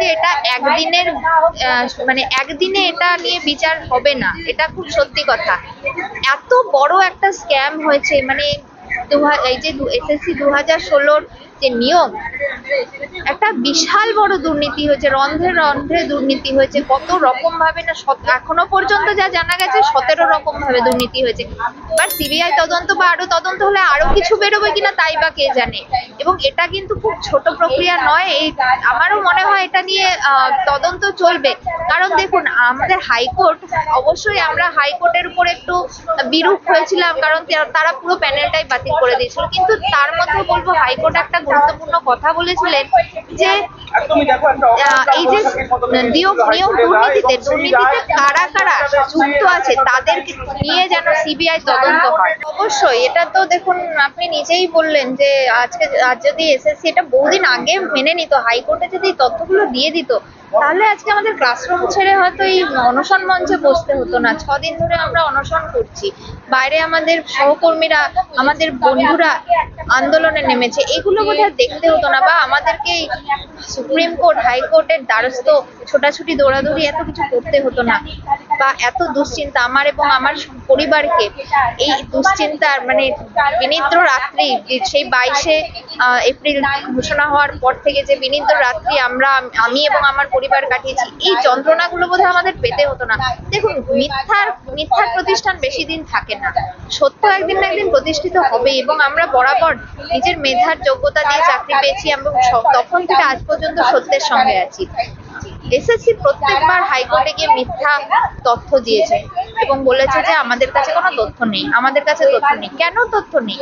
যে এটা একদিনের মানে একদিনে এটা নিয়ে বিচার হবে না, এটা খুব সত্যি কথা। এত বড় একটা স্ক্যাম হয়েছে মানে এই যে এসএসসি দু হাজার ষোলোর যে নিয়ম, একটা বিশাল বড় দুর্নীতি হয়েছে রন্ধ্রে রন্ধ্রে দুর্নীতি হয়েছে, কত রকম ভাবে না এখনও পর্যন্ত যা জানা গেছে সতেরো রকম ভাবে দুর্নীতি হয়েছে। এবার সিবিআই তদন্ত বা আরও তদন্ত হলে আরও কিছু বেরোবে কিনা তাই বা কে জানে? এবং এটা কিন্তু খুব ছোট প্রক্রিয়া নয়, এই আমারও মনে হয় এটা নিয়ে তদন্ত চলবে। কারণ দেখুন, আমাদের হাইকোর্ট, অবশ্যই আমরা হাইকোর্টের উপর একটু বিরূপ হয়েছিলাম, কারণ তারা পুরো প্যানেলটাই বাতিল করে দিয়েছিল। কিন্তু তার মধ্যে বলব, হাইকোর্ট একটা গুরুত্বপূর্ণ কথা বলেছিলেন যে এই যে নিয়োগ নিয়োগ দুর্নীতিতে দুর্নীতিতে কারা কারা যুক্ত আছে, তাদেরকে নিয়ে যেন সিবিআই তদন্ত হয়। অবশ্যই, এটা তো দেখুন, আপনি নিজেই বললেন যে, আজকে আজ যদি এসএসসি এটা বহুদিন আগে মেনে নিত হাইকোর্টে যদি এই তথ্যগুলো দিয়ে দিত তাহলে আজকে আমাদের ক্লাসরুম ছেড়ে হয়তো এই অনশন মঞ্চে বসতে হতো না। ছদিন ধরে আমরা অনশন করছি। বাইরে আমাদের সহকর্মীরা, আমাদের বন্ধুরা আন্দোলনে নেমেছে। এগুলো বোধহয় দেখতে হতো না বা আমাদেরকে সুপ্রিম কোর্ট হাইকোর্টের দ্বারস্থ, ছোটাছুটি, দৌড়াদৌড়ি এত কিছু করতে হতো না। বা এত দুশ্চিন্তা আমার এবং আমার পরিবারকে এই দুশ্চিন্তার মানে বিনিদ্র রাত্রি, সেই বাইশে এপ্রিল ঘোষণা হওয়ার পর থেকে যে বিনিদ্র রাত্রি আমরা, আমি এবং আমার পরিবার কাটিয়েছি। এই যন্ত্রণাগুলো বোধহয় আমাদের পেতে হতো না। দেখুন, মিথ্যার মিথ্যার প্রতিষ্ঠান বেশি দিন থাকে না। সত্য একদিন না একদিন প্রতিষ্ঠিত হবে এবং আমরা বরাবর নিজের মেধার যোগ্যতা দিয়ে চাকরি পেয়েছি এবং তখন থেকে আজ পর্যন্ত সত্যের সঙ্গে আছি। এসএসসি প্রত্যেকবার হাইকোর্টে গিয়ে মিথ্যা তথ্য দিয়েছে। এবং বলেছে যে আমাদের কাছে কোনো তথ্য নেই, আমাদের কাছে তথ্য নেই। কেন তথ্য নেই?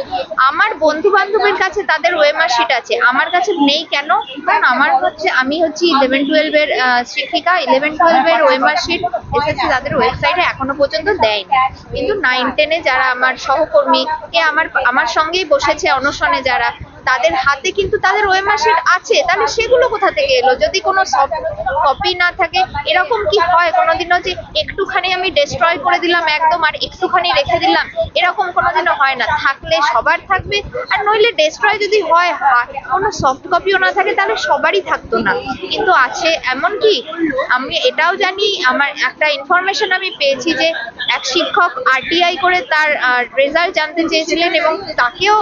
আমার বন্ধু বান্ধবের কাছে তাদের ওয়েমার শিট আছে, আমার কাছে নেই কেন? কারণ আমার হচ্ছে, আমি হচ্ছি ইলেভেন টুয়েলভের শিক্ষিকা ইলেভেন টুয়েলভের ওয়েমার শিট এসএসসি তাদের ওয়েবসাইটে এখনও পর্যন্ত দেয়নি। কিন্তু নাইন টেনে যারা আমার সহকর্মী, কে আমার আমার সঙ্গেই বসেছে অনশনে যারা তাদের হাতে কিন্তু তাদের ওয়েমার শিট আছে। তাহলে সেগুলো কোথা থেকে এলো? যদি কোনো সফট কপি না থাকে, এরকম কি হয়? কোনোদিনও যে একটুখানি আমি ডিস্ট্রয় করে দিলাম একদম আর একটুখানি রেখে দিলাম, এরকম কোনোদিনও হয় না। থাকলে সবার থাকবে, আর নইলে ডিস্ট্রয় যদি হয় কোনো সফট কপিও না থাকে, তাহলে সবারই থাকতো না। কিন্তু আছে এমন কি? আমি এটাও জানি, আমার একটা ইনফরমেশন আমি পেয়েছি যে এক শিক্ষক আরটিআই করে তার রেজাল্ট জানতে চেয়েছিলেন এবং তাকেও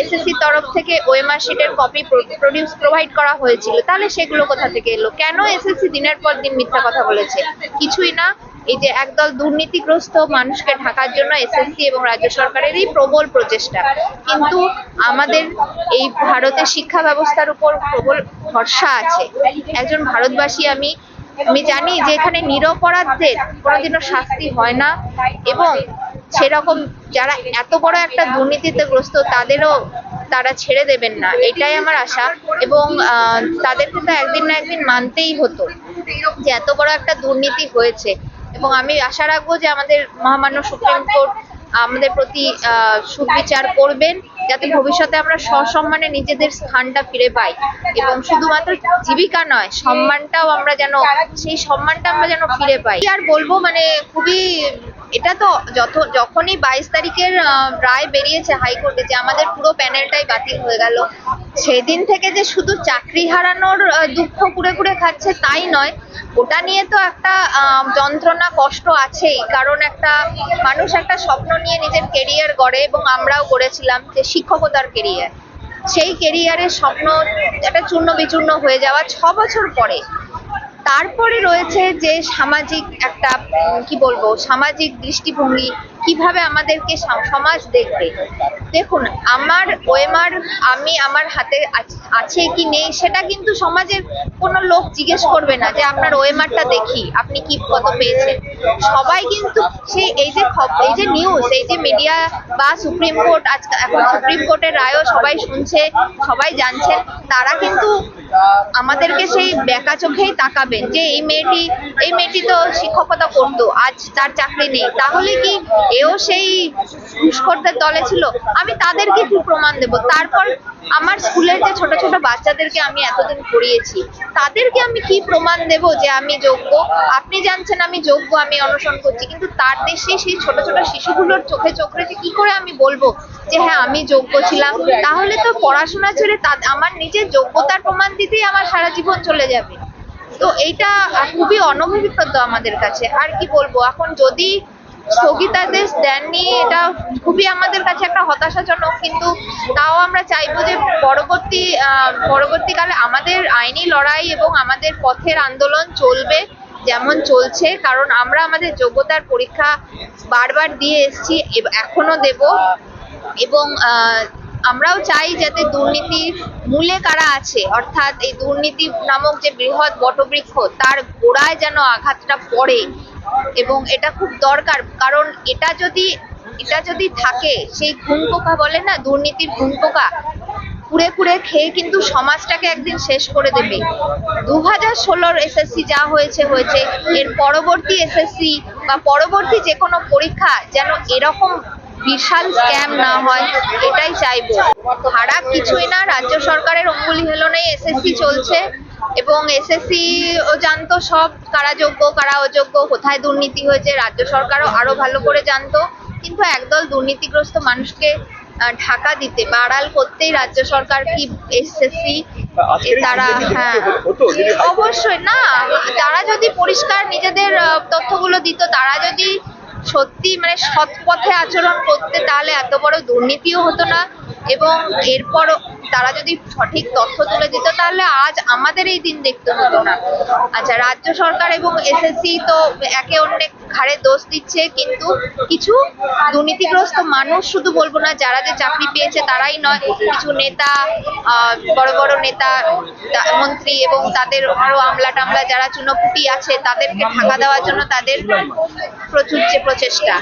এসএসসি তরফ থেকে ওএমআর শিটের কপি প্রডিউস প্রোভাইড করা হয়েছিল, তাহলে সেগুলো কোথা থেকে এলো? কেন এসএসসি দিনের পর দিন মিথ্যা কথা বলেছে? কিছুই না। এই যে একদল দুর্নীতিগ্রস্ত মানুষকে ঢাকার জন্য এসএসসি এবং রাজ্য সরকারের এই প্রবল প্রচেষ্টা। কিন্তু আমাদের এই ভারতের শিক্ষা ব্যবস্থার উপর প্রবল ভরসা আছে। একজন ভারতবাসী আমি আমি জানি যে এখানে নিরপরাধদের কোনোদিনও শাস্তি হয় না এবং সেরকম যারা এত বড় একটা দুর্নীতিতে গ্রস্ত, তাদেরও তারা ছেড়ে দেবেন না, এটাই আমার আশা। এবং তাদেরকে তো একদিন না একদিন মানতেই হতো যে এত বড় একটা দুর্নীতি হয়েছে। এবং আমি আশা রাখব যে আমাদের মহামান্য সুপ্রিম কোর্ট আমাদের প্রতি সুবিচার করবেন, যাতে ভবিষ্যতে আমরা সসম্মানে নিজেদের স্থানটা ফিরে পাই। এবং শুধুমাত্র জীবিকা নয়, সম্মানটাও আমরা যেন, সেই সম্মানটা আমরা যেন ফিরে পাই। আর বলব মানে খুবই এটা তো যত যখনই বাইশ তারিখের রায় বেরিয়েছে হাইকোর্টে যে আমাদের পুরো প্যানেলটাই বাতিল হয়ে গেল, সেদিন থেকে যে শুধু চাকরি হারানোর দুঃখ কুড়ে কুড়ে খাচ্ছে তাই নয়, ওটা নিয়ে তো একটা যন্ত্রণা কষ্ট আছেই, কারণ একটা মানুষ একটা স্বপ্ন নিয়ে নিজের কেরিয়ার গড়ে এবং আমরাও গড়েছিলাম যে শিক্ষকতার কেরিয়ার। সেই কেরিয়ারের স্বপ্ন একটা চূর্ণ বিচূর্ণ হয়ে যাওয়া ছ বছর পরে। তারপরে রয়েছে যে সামাজিক একটা কি বলব, সামাজিক দৃষ্টিভঙ্গি, কীভাবে আমাদেরকে সমাজ দেখবে। দেখুন, আমার ওয়েমার আমি আমার হাতে আছে কি নেই, সেটা কিন্তু সমাজের কোনো লোক জিজ্ঞেস করবে না যে আপনার ওয়েমারটা দেখি, আপনি কি কত পেয়েছেন? সবাই কিন্তু সেই এই যে এই যে নিউজ এই যে মিডিয়া বা সুপ্রিম কোর্ট, আজকে এখন সুপ্রিম কোর্টের রায়ও সবাই শুনছে, সবাই জানছেন তারা কিন্তু আমাদেরকে সেই বেকা চোখেই তাকাবেন যে এই মেয়েটি এই মেয়েটি তো শিক্ষকতা করতো, আজ তার চাকরি নেই। তাহলে কি এও সেই ঘুষখোরদের দলে ছিল? আমি তাদেরকে কি প্রমাণ দেব। তারপর আমার স্কুলের যে ছোট ছোট বাচ্চাদেরকে আমি এতদিন পড়িয়েছি, তাদেরকে আমি কি প্রমাণ দেব যে আমি যোগ্য? আপনি জানছেন আমি যোগ্য, আমি অনশন করছি। কিন্তু তার দেশে সেই ছোট ছোট শিশুগুলোর চোখে চোখ রেখে কি করে আমি বলব যে হ্যাঁ আমি যোগ্য ছিলাম। তাহলে তো পড়াশোনা ছেড়ে তা, আমার নিজের যোগ্যতার প্রমাণ দিতেই আমার সারা জীবন চলে যাবে। তো এইটা খুবই অনভিপ্রেত আমাদের কাছে। আর কি বলব, এখন যদি স্থগিতাদেশ দেননি, এটা খুবই আমাদের কাছে একটা হতাশাজনক। কিন্তু তাও আমরা চাইব যে, পরবর্তী পরবর্তীকালে আমাদের আইনি লড়াই এবং আমাদের পথের আন্দোলন চলবে। যেমন চলছে, কারণ আমরা আমাদের যোগ্যতার পরীক্ষা বারবার দিয়ে এসেছি, এব- এখনও দেব। এবং আমরাও চাই যাতে দুর্নীতির মূলে কারা আছে, অর্থাৎ এই দুর্নীতি নামক যে বৃহৎ বটবৃক্ষ, তার গোড়ায় যেন আঘাতটা পড়ে। এবং এটা খুব দরকার, কারণ এটা যদি এটা যদি থাকে, সেই ঘুম পোকা বলে না, দুর্নীতির ঘুম পোকা কুড়ে কুড়ে খেয়ে কিন্তু সমাজটাকে একদিন শেষ করে দেবে। দু হাজার ষোলোর এসএসসি যা হয়েছে হয়েছে। এর পরবর্তী এসএসসি বা পরবর্তী যে কোনো পরীক্ষা যেন এরকম বিশাল স্ক্যাম না হয়, এটাই চাইব। খারাপ কিছুই না, রাজ্য সরকারের অঙ্গুলি হেলনেই এসএসসি চলছে এবং এসএসসি ও জানতো সব কারা যোগ্য, কারা অযোগ্য, কোথায় দুর্নীতি হয়েছে, রাজ্য সরকারও আরও ভালো করে জানতো। কিন্তু একদল দুর্নীতিগ্রস্ত মানুষকে ঢাকা দিতে বা আড়াল করতেই রাজ্য সরকার কি এসএসসি তারা হ্যাঁ। অবশ্যই না তারা যদি পরিষ্কার নিজেদের তথ্যগুলো দিত তারা যদি সত্যি মানে সৎ পথে আচরণ করতে তাহলে এত বড় দুর্নীতিও হতো না। এবং এরপর তারা যদি সঠিক তথ্য তুলে দিত তাহলে আজ আমাদের এই দিন দেখতে হতো না। আচ্ছা রাজ্য সরকার এবং এসএসসি তো একে অন্যের ঘাড়ে দোষ দিচ্ছে, কিন্তু কিছু দুর্নীতিগ্রস্ত মানুষ শুধু বলব না, যারা যে চাকরি পেয়েছে তারাই নয়, কিছু নেতা বড় বড় নেতা মন্ত্রী এবং তাদের আরও আমলা টামলা যারা চুনোপুটি আছে, তাদেরকে ঢাকা দেওয়ার জন্য তাদের প্রচুর যে প্রচেষ্টা।